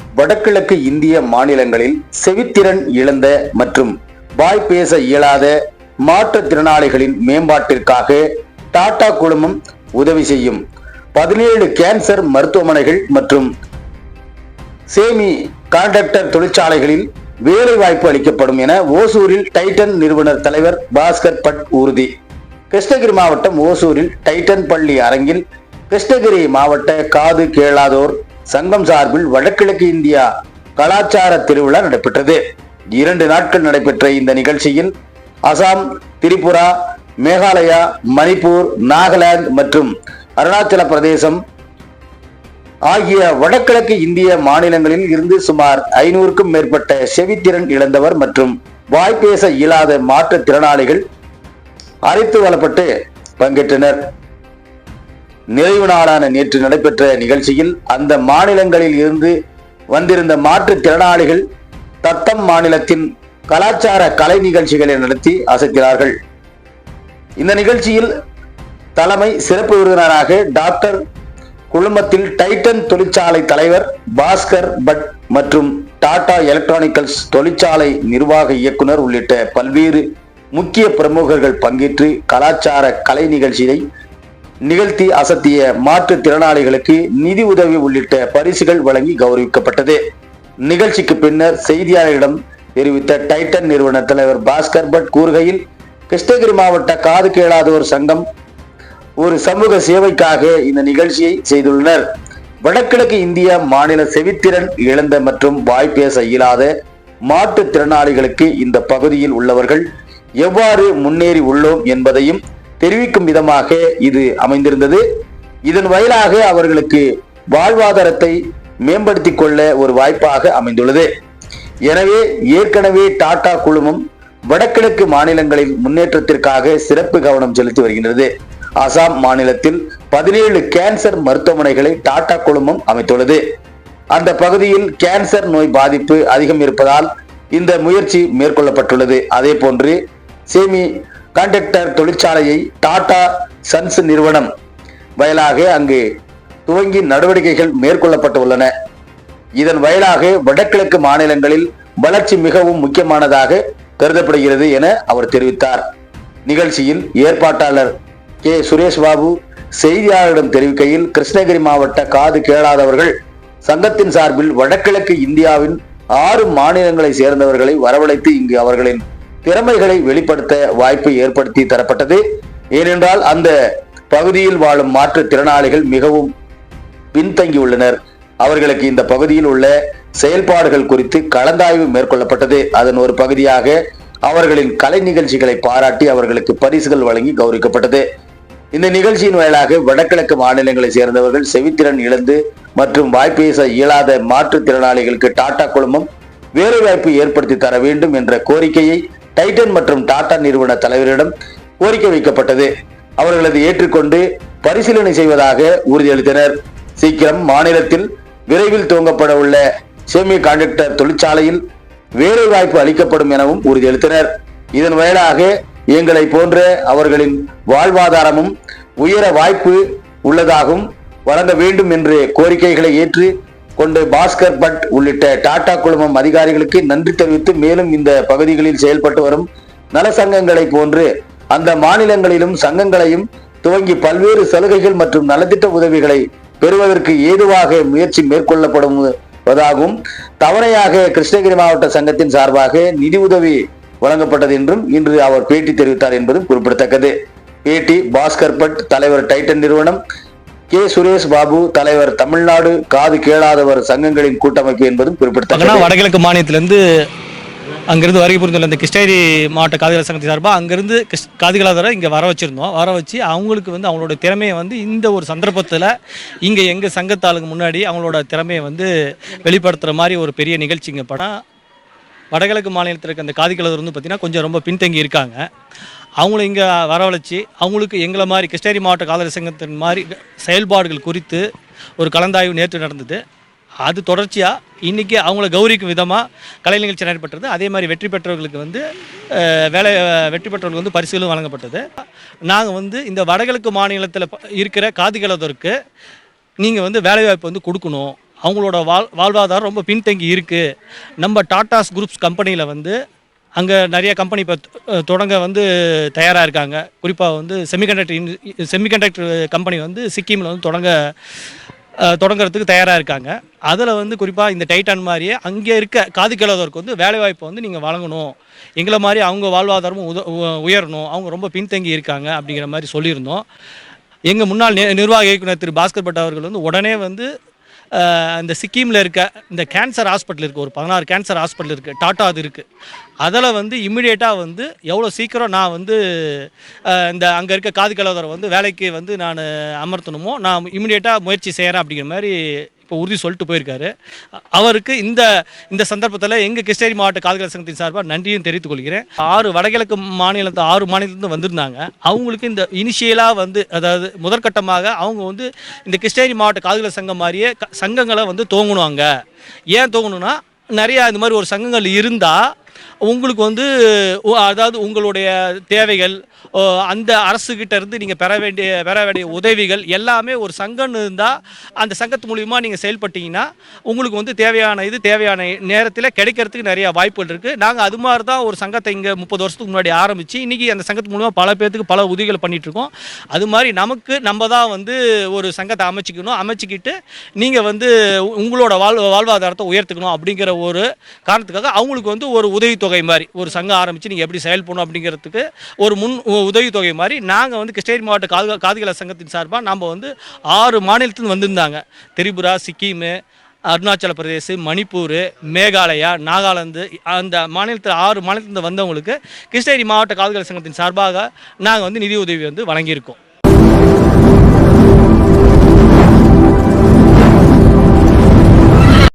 வடகிழக்கு இந்திய மாநிலங்களில் செவித்திறன் இழந்த மற்றும் வாய் பேச இயலாத மாற்றுத்திறனாளிகளின் மேம்பாட்டிற்காக டாடா குழுமம் உதவி செய்யும் பதினேழு கேன்சர் மருத்துவமனைகள் மற்றும் சேமி கான்ட்ராக்டர் தொழிற்சாலைகளில் வேலை வாய்ப்பு அளிக்கப்படும் என ஓசூரில் டைட்டன் நிறுவனர் தலைவர் பாஸ்கர் பட் உறுதி. கிருஷ்ணகிரி மாவட்டம் ஓசூரில் டைட்டன் பள்ளி அரங்கில் கிருஷ்ணகிரி மாவட்ட காது கேளாதோர் சங்கம் சார்பில் வடகிழக்கு இந்தியா கலாச்சார திருவிழா நடைபெற்றது. இரண்டு நாட்கள் நடைபெற்ற இந்த நிகழ்ச்சியில் அசாம் திரிபுரா மேகாலயா மணிப்பூர் நாகாலாந்து மற்றும் அருணாச்சல பிரதேசம் ஆகிய வடகிழக்கு இந்திய மாநிலங்களில் இருந்து சுமார் ஐநூறுக்கும் மேற்பட்ட செவித்திறன் இழந்தவர் மற்றும் வாய்ப்பேச இயலாத மாற்றுத்திறனாளிகள் அழைத்து வரப்பட்டு பங்கேற்றனர். நிறைவு நாளான நேற்று நடைபெற்ற நிகழ்ச்சியில் அந்த மாநிலங்களில் இருந்து வந்திருந்த மாற்றுத்திறனாளிகள் தத்தம் மாநிலத்தின் கலாச்சார கலை நிகழ்ச்சிகளை நடத்தி அசைக்கிறார்கள் இந்த நிகழ்ச்சியில் தலைமை சிறப்பு விருந்தினராக டாக்டர் குழுமத்தில் டைட்டன் தொழிற்சாலை தலைவர் பாஸ்கர் பட் மற்றும் டாடா எலக்ட்ரானிக்கல்ஸ் தொழிற்சாலை நிர்வாக இயக்குனர் உள்ளிட்ட பல்வேறு முக்கிய பிரமுகர்கள் பங்கேற்று கலாச்சார கலை நிகழ்ச்சியை நிகழ்த்தி அசத்திய மாற்றுத்திறனாளிகளுக்கு நிதி உதவி உள்ளிட்ட பரிசுகள் வழங்கி கௌரவிக்கப்பட்டது. நிகழ்ச்சிக்கு பின்னர் செய்தியாளர்களிடம் தெரிவித்த டைட்டன் நிறுவன தலைவர் பாஸ்கர் பட் கூறுகையில் கிருஷ்ணகிரி மாவட்ட காது கேளாதோர் சங்கம் ஒரு சமூக சேவைக்காக இந்த நிகழ்ச்சியை செய்துள்ளனர். வடகிழக்கு இந்திய மாநில செவித்திறன் இழந்த மற்றும் வாய்ப்பேச இயலாத மாற்றுத்திறனாளிகளுக்கு இந்த பகுதியில் உள்ளவர்கள் எவ்வாறு முன்னேறி உள்ளோம் என்பதையும் தெரிவிக்கும் விதமாக இது அமைந்திருந்தது. இதன் வாயிலாக அவர்களுக்கு வாழ்வாதாரத்தை மேம்படுத்திக் கொள்ள ஒரு வாய்ப்பாக அமைந்துள்ளது. எனவே ஏற்கனவே டாடா குழுமம் வடகிழக்கு மாநிலங்களின் முன்னேற்றத்திற்காக சிறப்பு கவனம் செலுத்தி வருகின்றது. அசாம் மாநிலத்தில் பதினேழு கேன்சர் மருத்துவமனைகளை டாடா குழுமம் அமைத்துள்ளது. அந்த பகுதியில் கேன்சர் நோய் பாதிப்பு அதிகம் இருப்பதால் இந்த முயற்சி மேற்கொள்ளப்பட்டுள்ளது. அதே போன்று சேமி கான்ட்ராக்டர் தொழிற்சாலையை டாடா சன்ஸ் நிறுவனம் வயலாக அங்கு துவங்கி நடவடிக்கைகள் மேற்கொள்ளப்பட்டு உள்ளன இதன் வயலாக வடகிழக்கு மாநிலங்களில் வளர்ச்சி மிகவும் முக்கியமானதாக கருதப்படுகிறது என அவர் தெரிவித்தார். நிகழ்ச்சியில் ஏற்பாட்டாளர் கே. சுரேஷ் பாபு செய்தியாளரிடம் தெரிவிக்கையில் கிருஷ்ணகிரி மாவட்ட காது கேளாதவர்கள் சங்கத்தின் சார்பில் வடகிழக்கு இந்தியாவின் ஆறு மாநிலங்களை சேர்ந்தவர்களை வரவழைத்து இங்கு அவர்களின் திறமைகளை வெளிப்படுத்த வாய்ப்பு ஏற்படுத்தி தரப்பட்டது. ஏனென்றால் அந்த பகுதியில் வாழும் மாற்றுத்திறனாளிகள் மிகவும் பின்தங்கியுள்ளனர். அவர்களுக்கு இந்த பகுதியில் உள்ள செயல்பாடுகள் குறித்து கலந்தாய்வு மேற்கொள்ளப்பட்டது. அதன் ஒரு பகுதியாக அவர்களின் கலை நிகழ்ச்சிகளை பாராட்டி அவர்களுக்கு பரிசுகள் வழங்கி கௌரவிக்கப்பட்டது. இந்த நிகழ்ச்சியின் வாயிலாக வடகிழக்கு மாநிலங்களை சேர்ந்தவர்கள் செவித்திறன் இழந்து மற்றும் வாய்ப்பேச இயலாத மாற்றுத்திறனாளிகளுக்கு டாடா குழுமம் வேலைவாய்ப்பு ஏற்படுத்தி தர வேண்டும் என்ற கோரிக்கையை டைட்டன் மற்றும் டாடா நிறுவன தலைவரிடம் கோரிக்கை வைக்கப்பட்டது. அவர்களது ஏற்றுக்கொண்டு பரிசீலனை செய்வதாக உறுதியளித்தனர். சீக்கிரம் மாநிலத்தில் விரைவில் துவங்கப்பட உள்ள செமி கான்ட்ராக்டர் தொழிற்சாலையில் வேலை வாய்ப்பு அளிக்கப்படும் எனவும் உறுதியளித்தனர். இதன் வாயிலாக எங்களை போன்ற அவர்களின் வாழ்வாதாரமும் உயர வாய்ப்பு உள்ளதாகவும் வழங்க வேண்டும் என்று கோரிக்கைகளை ஏற்று கொண்டு பாஸ்கர் பட் உள்ளிட்ட டாடா குழுமம் அதிகாரிகளுக்கு நன்றி தெரிவித்து மேலும் இந்த பகுதிகளில் செயல்பட்டு வரும் நல சங்கங்களை போன்று அந்த மாநிலங்களிலும் சங்கங்களையும் துவங்கி பல்வேறு சலுகைகள் மற்றும் நலத்திட்ட உதவிகளை பெறுவதற்கு ஏதுவாக முயற்சி மேற்கொள்ளப்படுவதாகவும் தவணையாக கிருஷ்ணகிரி மாவட்ட சங்கத்தின் சார்பாக நிதி உதவி வழங்கப்பட்டது என்றும் இன்று அவர் பேட்டி தெரிவித்தார் என்பதும் குறிப்பிடத்தக்கது. பேட்டி பாஸ்கர் பட் தலைவர் டைட்டன் நிறுவனம் கே சுரேஷ் பாபு தலைவர் தமிழ்நாடு காது கேளாதவர் சங்கங்களின் கூட்டமைப்பு என்பதும் குறிப்பிடத்தக்கது. வடகிழக்கு மாநிலத்திலேருந்து அங்கேருந்து வருகை புரிந்துள்ள இந்த கிருஷ்ணகிரி மாவட்ட காதுகள சங்கத்தின் சார்பாக அங்கேருந்து கிருஷ் காதுகளாதரை இங்கே வர வச்சுருந்தோம். வர வச்சு அவங்களுக்கு வந்து அவங்களோட திறமையை வந்து இந்த ஒரு சந்தர்ப்பத்தில் இங்கே எங்கள் சங்கத்தாளுக்கு முன்னாடி அவங்களோட திறமையை வந்து வெளிப்படுத்துகிற மாதிரி ஒரு பெரிய நிகழ்ச்சி இங்கே படம் வடகிழக்கு மாநிலத்தில் இருக்க அந்த காதுகளர் வந்து பார்த்திங்கன்னா கொஞ்சம் ரொம்ப பின்தங்கி இருக்காங்க. அவங்கள இங்கே வரவழைச்சி அவங்களுக்கு எங்களை மாதிரி கிருஷ்ணகிரி மாவட்ட காதலர் சங்கத்தின் மாதிரி செயல்பாடுகள் குறித்து ஒரு கலந்தாய்வு நேற்று நடந்தது. அது தொடர்ச்சியாக இன்றைக்கி அவங்கள கௌரிக்கும் விதமாக கலை நிகழ்ச்சி நடைபெற்றது. அதே மாதிரி வெற்றி பெற்றவர்களுக்கு வந்து வேலை வெற்றி பெற்றவர்களுக்கு வந்து பரிசுகளும் வழங்கப்பட்டது. நாங்கள் வந்து இந்த வடகிழக்கு மாநிலத்தில் இருக்கிற காதுகளதற்கு நீங்கள் வந்து வேலைவாய்ப்பு வந்து கொடுக்கணும். அவங்களோட வாழ் வாழ்வாதாரம் ரொம்ப பின்தங்கி இருக்குது நம்ம டாட்டாஸ் குரூப்ஸ் கம்பெனியில் வந்து அங்கே நிறைய கம்பெனி இப்போ தொடங்க வந்து தயாராக இருக்காங்க. குறிப்பாக வந்து செமிகண்டக்டர் செமிகண்டக்டர் கம்பெனி வந்து சிக்கிமில் வந்து தொடங்க தொடங்குறதுக்கு தயாராக இருக்காங்க. அதில் வந்து குறிப்பாக இந்த டைட்டான் மாதிரியே அங்கே இருக்க காது கேளாதவருக்கு வந்து வேலைவாய்ப்பை வந்து நீங்கள் வழங்கணும். எங்களை மாதிரி அவங்க வாழ்வாதாரமும் உத உ- உயரணும். அவங்க ரொம்ப பின்தங்கி இருக்காங்க அப்படிங்கிற மாதிரி சொல்லியிருந்தோம். எங்கள் முன்னாள் நிர்வாக இயக்குனர் திரு. பாஸ்கர் பட் அவர்கள் வந்து உடனே வந்து அந்த இந்த சிக்கிமில் இருக்க இந்த கேன்சர் ஹாஸ்பிட்டல் இருக்குது ஒரு பதினாறு கேன்சர் ஹாஸ்பிட்டல் இருக்குது டாட்டா அது இருக்குது அதில் வந்து இம்மிடியேட்டாக வந்து எவ்வளோ சீக்கிரம் நான் வந்து இந்த அங்கே இருக்க காது கலவரை வந்து வேலைக்கு வந்து நான் அமர்த்தணுமோ நான் இம்மிடியேட்டாக முயற்சி செய்கிறேன் அப்படிங்கிற மாதிரி இப்போ உறுதி சொல்லிட்டு போயிருக்காரு. அவருக்கு இந்த இந்த சந்தர்ப்பத்தில் எங்கள் கிருஷ்ணகிரி மாவட்ட காதுகள் சங்கத்தின் சார்பாக நன்றியும் தெரிவித்துக் கொள்கிறேன். ஆறு வடகிழக்கு மாநிலத்து ஆறு மாநிலத்திலிருந்து வந்திருந்தாங்க. அவங்களுக்கு இந்த இனிஷியலாக வந்து அதாவது முதற்கட்டமாக அவங்க வந்து இந்த கிருஷ்ணகிரி மாவட்ட காதுகள் சங்கம் மாதிரியே சங்கங்களை வந்து தோங்கணுவாங்க ஏன் தோங்கணும்னா நிறையா இந்த மாதிரி ஒரு சங்கங்கள் இருந்தால் உங்களுக்கு வந்து அதாவது உங்களுடைய தேவைகள் ஓ, அந்த அரசுகிட்ட இருந்து நீங்கள் பெற வேண்டிய பெற வேண்டிய உதவிகள் எல்லாமே ஒரு சங்கம்னு இருந்தால் அந்த சங்கத்து மூலிமா நீங்கள் செயல்பட்டீங்கன்னா உங்களுக்கு வந்து தேவையான இது தேவையான நேரத்தில் கிடைக்கிறதுக்கு நிறைய வாய்ப்புகள் இருக்குது நாங்கள் அது மாதிரி தான் ஒரு சங்கத்தை இங்கே முப்பது வருஷத்துக்கு முன்னாடி ஆரம்பித்து இன்றைக்கி அந்த சங்கத்து மூலிமா பல பேர்த்துக்கு பல உதவிகள் பண்ணிகிட்ருக்கோம் அது மாதிரி நமக்கு நம்ம தான் வந்து ஒரு சங்கத்தை அமைச்சிக்கணும். அமைச்சிக்கிட்டு நீங்கள் வந்து உங்களோட வாழ் வாழ்வாதாரத்தை உயர்த்துக்கணும் அப்படிங்கிற ஒரு காரணத்துக்காக அவங்களுக்கு வந்து ஒரு உதவித்தொகை மாதிரி ஒரு சங்கம் ஆரம்பித்து நீங்கள் எப்படி செயல்படணும் அப்படிங்கிறதுக்கு ஒரு முன் உதவித்தொகை மாதிரி. நாங்கள் வந்து கிருஷ்ணகிரி மாவட்ட காது காதுகள சங்கத்தின் சார்பாக நம்ம வந்து ஆறு மாநிலத்துலேருந்து வந்திருந்தாங்க. திரிபுரா சிக்கிமு அருணாச்சல பிரதேஷ் மணிப்பூர் மேகாலயா நாகாலாந்து அந்த மாநிலத்தில் ஆறு மாநிலத்திலிருந்து வந்தவங்களுக்கு கிருஷ்ணகிரி மாவட்ட காதுகள சங்கத்தின் சார்பாக நாங்கள் வந்து நிதி உதவி வந்து வழங்கியிருக்கோம்.